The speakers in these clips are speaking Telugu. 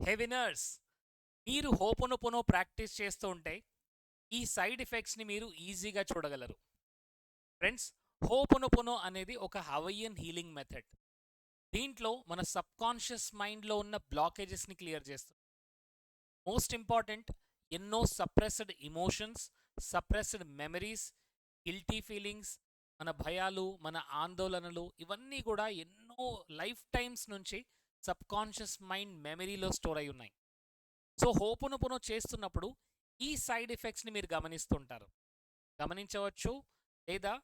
హెవినర్స్ మీరు హోపొనొపొనో ప్రాక్టీస్ చేస్తూ ఉంటే ఈ సైడ్ ఎఫెక్ట్స్ని మీరు ఈజీగా చూడగలరు. ఫ్రెండ్స్ హోపొనొపొనో అనేది ఒక హవయ్యన్ హీలింగ్ మెథడ్. దీంట్లో మన సబ్కాన్షియస్ మైండ్లో ఉన్న బ్లాకేజెస్ని క్లియర్ చేస్తుంది. మోస్ట్ ఇంపార్టెంట్ ఎన్నో suppressed emotions suppressed memories guilty feelings మన భయాలు మన ఆందోళనలు ఇవన్నీ కూడా ఎన్నో లైఫ్ టైమ్స్ నుంచి సబ్కాన్షియస్ మైండ్ మెమరీలో స్టోర్ అయి ఉన్నాయి. సో హోపునుపును చేస్తున్నప్పుడు ఈ సైడ్ ఎఫెక్ట్స్ని మీరు గమనిస్తుంటారు. గమనించవచ్చు లేదా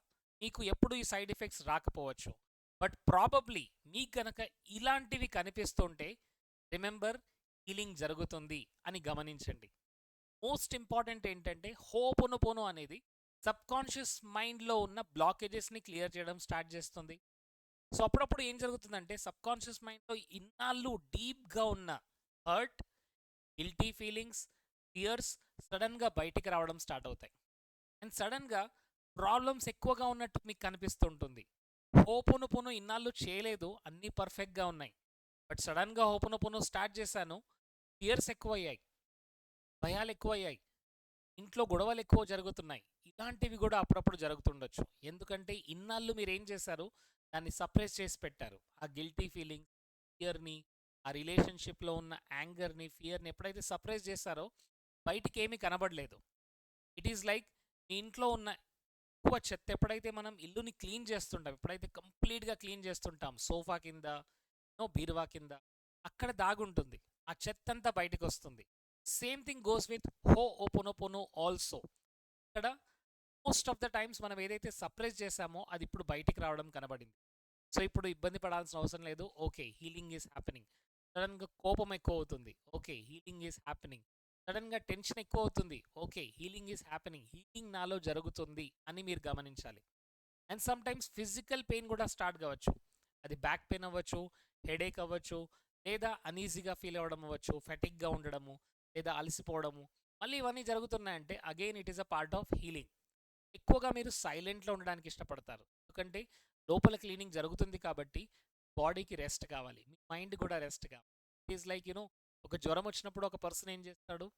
మీకు ఎప్పుడు ఈ సైడ్ ఎఫెక్ట్స్ రాకపోవచ్చు. బట్ ప్రాబబ్లీ మీకు గనక ఇలాంటివి కనిపిస్తుంటే రిమెంబర్ హీలింగ్ జరుగుతుంది అని గమనించండి. మోస్ట్ ఇంపార్టెంట్ ఏంటంటే హోపునుపోను అనేది సబ్కాన్షియస్ మైండ్లో ఉన్న బ్లాకేజెస్ని క్లియర్ చేయడం స్టార్ట్ చేస్తుంది. సో అప్పుడప్పుడు ఏం జరుగుతుందంటే సబ్కాన్షియస్ మైండ్లో ఇన్నాళ్ళు డీప్గా ఉన్న హర్ట్ గిల్టీ ఫీలింగ్స్ ఫియర్స్ సడన్గా బయటికి రావడం స్టార్ట్ అవుతాయి. అండ్ సడన్గా ప్రాబ్లమ్స్ ఎక్కువగా ఉన్నట్టు మీకు కనిపిస్తుంటుంది. హోపునుపును ఇన్నాళ్ళు చేయలేదు అన్నీ పర్ఫెక్ట్గా ఉన్నాయి. బట్ సడన్గా హోపునుపును స్టార్ట్ చేశాను ఫియర్స్ ఎక్కువయ్యాయి భయాలు ఎక్కువయ్యాయి ఇంట్లో గొడవలు ఎక్కువ జరుగుతున్నాయి. ఇలాంటివి కూడా అప్పుడప్పుడు జరుగుతుండొచ్చు. ఎందుకంటే ఇన్నాళ్ళు మీరు ఏం చేశారు దాన్ని సప్రెస్ చేసి పెట్టారు. ఆ గిల్టీ ఫీలింగ్ ఫియర్ని ఆ రిలేషన్షిప్లో ఉన్న యాంగర్ని ఫియర్ని ఎప్పుడైతే సప్రెస్ చేశారో బయటికి ఏమీ కనబడలేదు. ఇట్ ఈస్ లైక్ మీ ఇంట్లో ఉన్న ఎక్కువ చెత్త ఎప్పుడైతే మనం ఇల్లుని క్లీన్ చేస్తుంటాం ఎప్పుడైతే కంప్లీట్గా క్లీన్ చేస్తుంటాం సోఫా కింద నో బీరువా కింద అక్కడ దాగుంటుంది. ఆ చెత్త అంతా బయటకు వస్తుంది same thing goes with Ho'oponopono also. ఇక్కడ మోస్ట్ ఆఫ్ ద టైమ్స్ మనం ఏదైతే సప్రెస్ చేశామో అది ఇప్పుడు బయటికి రావడం కనబడింది. సో ఇప్పుడు ఇబ్బంది పడాల్సిన అవసరం లేదు. Okay healing is happening. సడన్గా కోపం ఎక్కువ అవుతుంది ఓకే హీలింగ్ ఈజ్ హ్యాపెనింగ్. సడన్గా టెన్షన్ ఎక్కువ అవుతుంది okay healing is happening. Healing నాలో జరుగుతుంది అని మీరు గమనించాలి. And some times physical pain కూడా స్టార్ట్ కావచ్చు. అది బ్యాక్ పెయిన్ అవ్వచ్చు హెడేక్ అవ్వచ్చు లేదా అనీజీగా ఫీల్ అవ్వడం అవ్వచ్చు ఫెటిక్గా ఉండడము లేదా అలసిపోవడము. మళ్ళీ ఇవన్నీ జరుగుతున్నాయంటే again it is a part of healing. ఎక్కువగా మీరు సైలెంట్లో ఉండడానికి ఇష్టపడతారు. ఎందుకంటే లోపల క్లీనింగ్ జరుగుతుంది కాబట్టి బాడీకి రెస్ట్ కావాలి. మీ మైండ్ కూడా రెస్ట్ కావాలి. It is like you know ఒక జ్వరం వచ్చినప్పుడు ఒక పర్సన్ ఏం చేస్తాడు?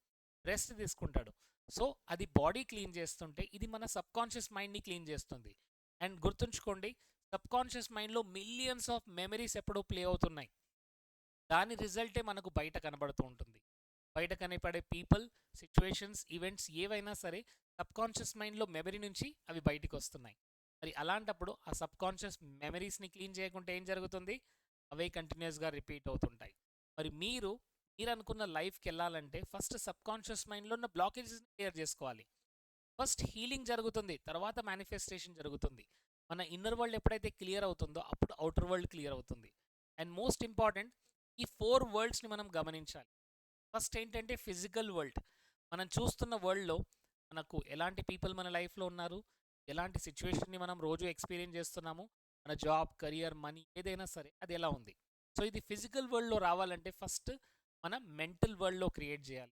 రెస్ట్ తీసుకుంటాడు. సో అది బాడీ క్లీన్ చేస్తుంటే ఇది మన సబ్కాన్షియస్ మైండ్ని క్లీన్ చేస్తుంది. అండ్ గుర్తుంచుకోండి సబ్కాన్షియస్ మైండ్లో మిలియన్స్ ఆఫ్ మెమరీస్ ఎప్పుడూ ప్లే అవుతున్నాయి. దాని రిజల్టే మనకు బయట కనబడుతూ ఉంటుంది. బయట కనపడే పీపుల్ సిచ్యువేషన్స్ ఈవెంట్స్ ఏవైనా సరే సబ్కాన్షియస్ మైండ్లో మెమరీ నుంచి అవి బయటికి వస్తున్నాయి మరి అలాంటప్పుడు ఆ సబ్కాన్షియస్ మెమరీస్ని క్లీన్ చేయకుంటే ఏం జరుగుతుంది? అవే కంటిన్యూస్గా రిపీట్ అవుతుంటాయి. మరి మీరు మీరు అనుకున్న లైఫ్కి వెళ్ళాలంటే ఫస్ట్ సబ్కాన్షియస్ మైండ్లో ఉన్న బ్లాకేజెస్ని క్లియర్ చేసుకోవాలి. ఫస్ట్ హీలింగ్ జరుగుతుంది తర్వాత మేనిఫెస్టేషన్ జరుగుతుంది. మన ఇన్నర్ వరల్డ్ ఎప్పుడైతే క్లియర్ అవుతుందో అప్పుడు అవుటర్ వరల్డ్ క్లియర్ అవుతుంది. అండ్ మోస్ట్ ఇంపార్టెంట్ ఈ ఫోర్ వరల్డ్స్ని మనం గమనించాలి. ఫస్ట్ ఏంటంటే ఫిజికల్ వరల్డ్. మనం చూస్తున్న వరల్డ్లో మనకు ఎలాంటి పీపుల్ మన లైఫ్లో ఉన్నారు? ఎలాంటి సిచ్యువేషన్ని మనం రోజు ఎక్స్పీరియన్స్ చేస్తున్నాము? మన జాబ్ కెరియర్ మనీ ఏదైనా సరే అది ఎలా ఉంది? సో ఇది ఫిజికల్ వరల్డ్లో రావాలంటే ఫస్ట్ మనం మెంటల్ వరల్డ్లో క్రియేట్ చేయాలి.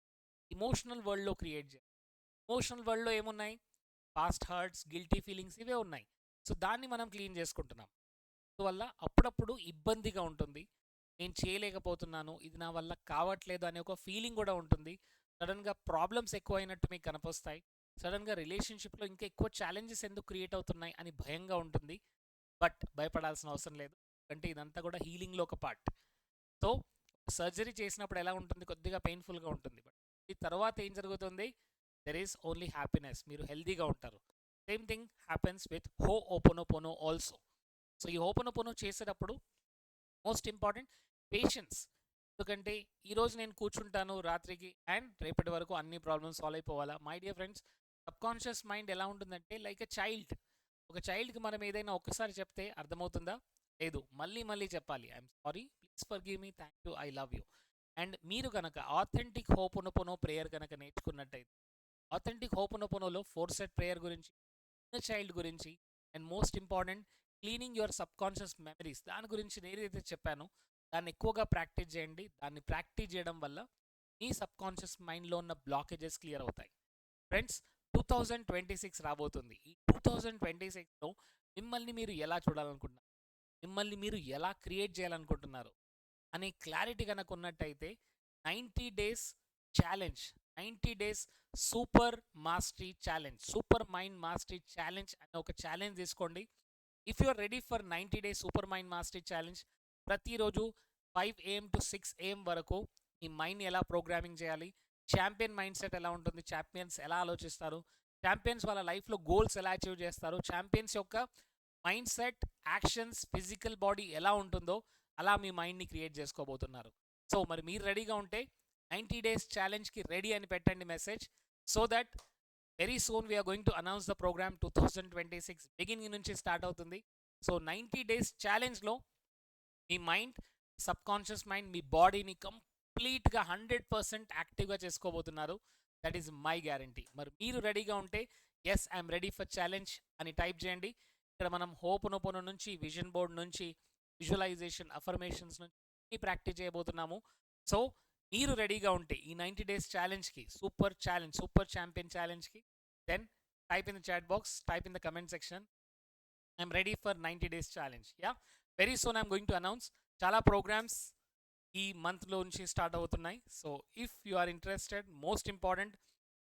ఇమోషనల్ వరల్డ్లో క్రియేట్ చేయాలి. ఇమోషనల్ వరల్డ్లో ఏమున్నాయి? పాస్ట్ హర్ట్స్ గిల్టీ ఫీలింగ్స్ ఇవే ఉన్నాయి. సో దాన్ని మనం క్లీన్ చేసుకుంటున్నాం. అందువల్ల అప్పుడప్పుడు ఇబ్బందిగా ఉంటుంది. నేను చేయలేకపోతున్నాను ఇది నా వల్ల కావట్లేదు అనే ఒక ఫీలింగ్ కూడా ఉంటుంది. సడన్గా ప్రాబ్లమ్స్ ఎక్కువ అయినట్టు మీకు కనిపిస్తాయి. సడన్గా రిలేషన్షిప్లో ఇంకా ఎక్కువ ఛాలెంజెస్ ఎందుకు క్రియేట్ అవుతున్నాయి అని భయంగా ఉంటుంది. బట్ భయపడాల్సిన అవసరం లేదు. అంటే ఇదంతా కూడా హీలింగ్లో ఒక పార్ట్. సో సర్జరీ చేసినప్పుడు ఎలా ఉంటుంది? కొద్దిగా పెయిన్ఫుల్గా ఉంటుంది. బట్ ఈ తర్వాత ఏం జరుగుతుంది? దెర్ ఈస్ ఓన్లీ హ్యాపీనెస్ మీరు హెల్దీగా ఉంటారు. సేమ్ థింగ్ హ్యాపెన్స్ విత్ హో ఓపెనోపోనో ఆల్సో సో ఈ ఓపెనోపోనో చేసేటప్పుడు మోస్ట్ ఇంపార్టెంట్ పేషెన్స్. ఎందుకంటే ఈరోజు నేను కూర్చుంటాను రాత్రికి అండ్ రేపటి వరకు అన్ని problems solve అయిపోవాలా? My dear friends subconscious mind ఎలా ఉంటుందంటే లైక్ ఎ చైల్డ్ ఒక చైల్డ్కి మనం ఏదైనా ఒక్కసారి చెప్తే అర్థమవుతుందా? లేదు. మళ్ళీ మళ్ళీ చెప్పాలి. I'm sorry please forgive me thank you I love you and మీరు కనుక ఆథెంటిక్ హోపునొపోనో ప్రేయర్ కనుక నేర్చుకున్నట్టయితే ఆథెంటిక్ హోపునొపోనోలో ఫోర్ సెట్ ప్రేయర్ గురించి చైల్డ్ గురించి and most important cleaning your subconscious memories. దాని గురించి నేను ఏదైతే చెప్పానో. దాన్ని ఎక్కువగా ప్రాక్టీస్ చేయండి. దాన్ని ప్రాక్టీస్ చేయడం వల్ల మీ సబ్కాన్షియస్ మైండ్లో ఉన్న బ్లాకేజెస్ క్లియర్ అవుతాయి. Friends two thousand twenty six రాబోతుంది. ఈ టూ థౌజండ్ ట్వంటీ సిక్స్లో మిమ్మల్ని మీరు ఎలా చూడాలనుకుంటున్నారు? మిమ్మల్ని మీరు ఎలా క్రియేట్ చేయాలనుకుంటున్నారు? అనే క్లారిటీ కనుక ఉన్నట్టయితే ninety days challenge ninety days super mastery challenge super mind mastery challenge అనే ఒక ఛాలెంజ్ తీసుకోండి. If you are ready for ninety days super mind mastery challenge ప్రతిరోజు five AM to six AM వరకు ఈ మైండ్ ఎలా ప్రోగ్రామింగ్ చేయాలి? ఛాంపియన్ మైండ్ సెట్ ఎలా ఉంటుంది? ఛాంపియన్స్ ఎలా ఆలోచిస్తారు? ఛాంపియన్స్ వాళ్ళ లైఫ్లో గోల్స్ ఎలా అచీవ్ చేస్తారు? ఛాంపియన్స్ యొక్క mind set actions physical body ఎలా ఉంటుందో అలా మీ మైండ్ని క్రియేట్ చేసుకోబోతున్నారు. సో మరి మీరు రెడీగా ఉంటే నైంటీ డేస్ ఛాలెంజ్కి రెడీ అని పెట్టండి message so that very soon we're going to announce the programme two thousand twenty six beginning నుంచి స్టార్ట్ అవుతుంది. సో నైంటీ డేస్ ఛాలెంజ్లో మీ మైండ్ సబ్ కాన్షియస్ మైండ్ మీ బాడీని కంప్లీట్గా హండ్రెడ్ పర్సెంట్ యాక్టివ్గా చేసుకోబోతున్నారు. దట్ ఈస్ మై గ్యారంటీ మరి మీరు రెడీగా ఉంటే yes I'm ready for challenge అని టైప్ చేయండి. ఇక్కడ మనం హోప్ నొపోన నుంచి విజన్ బోర్డ్ నుంచి విజువలైజేషన్ అఫర్మేషన్స్ నుంచి ప్రాక్టీస్ చేయబోతున్నాము. సో మీరు రెడీగా ఉంటే ఈ నైంటీ డేస్ ఛాలెంజ్కి super challenge super champion ఛాలెంజ్కి then type in the chat box type in the comment section. I'm ready for ninety days challenge yeah? Very soon I'm going to announce. చాలా ప్రోగ్రామ్స్ ఈ మంత్లో నుంచి స్టార్ట్ అవుతున్నాయి. So if you are interested most important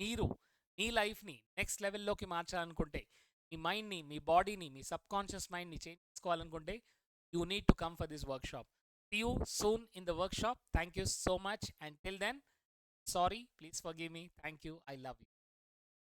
మీరు మీ లైఫ్ని నెక్స్ట్ లెవెల్లోకి మార్చాలనుకుంటే మీ మైండ్ని మీ బాడీని మీ సబ్ కాన్షియస్ మైండ్ని చేంజ్ చేసుకోవాలనుకుంటే you need to come for this workshop See you soon in the workshop. Thank you so much. And till then, sorry, please forgive me. Thank you. I love you.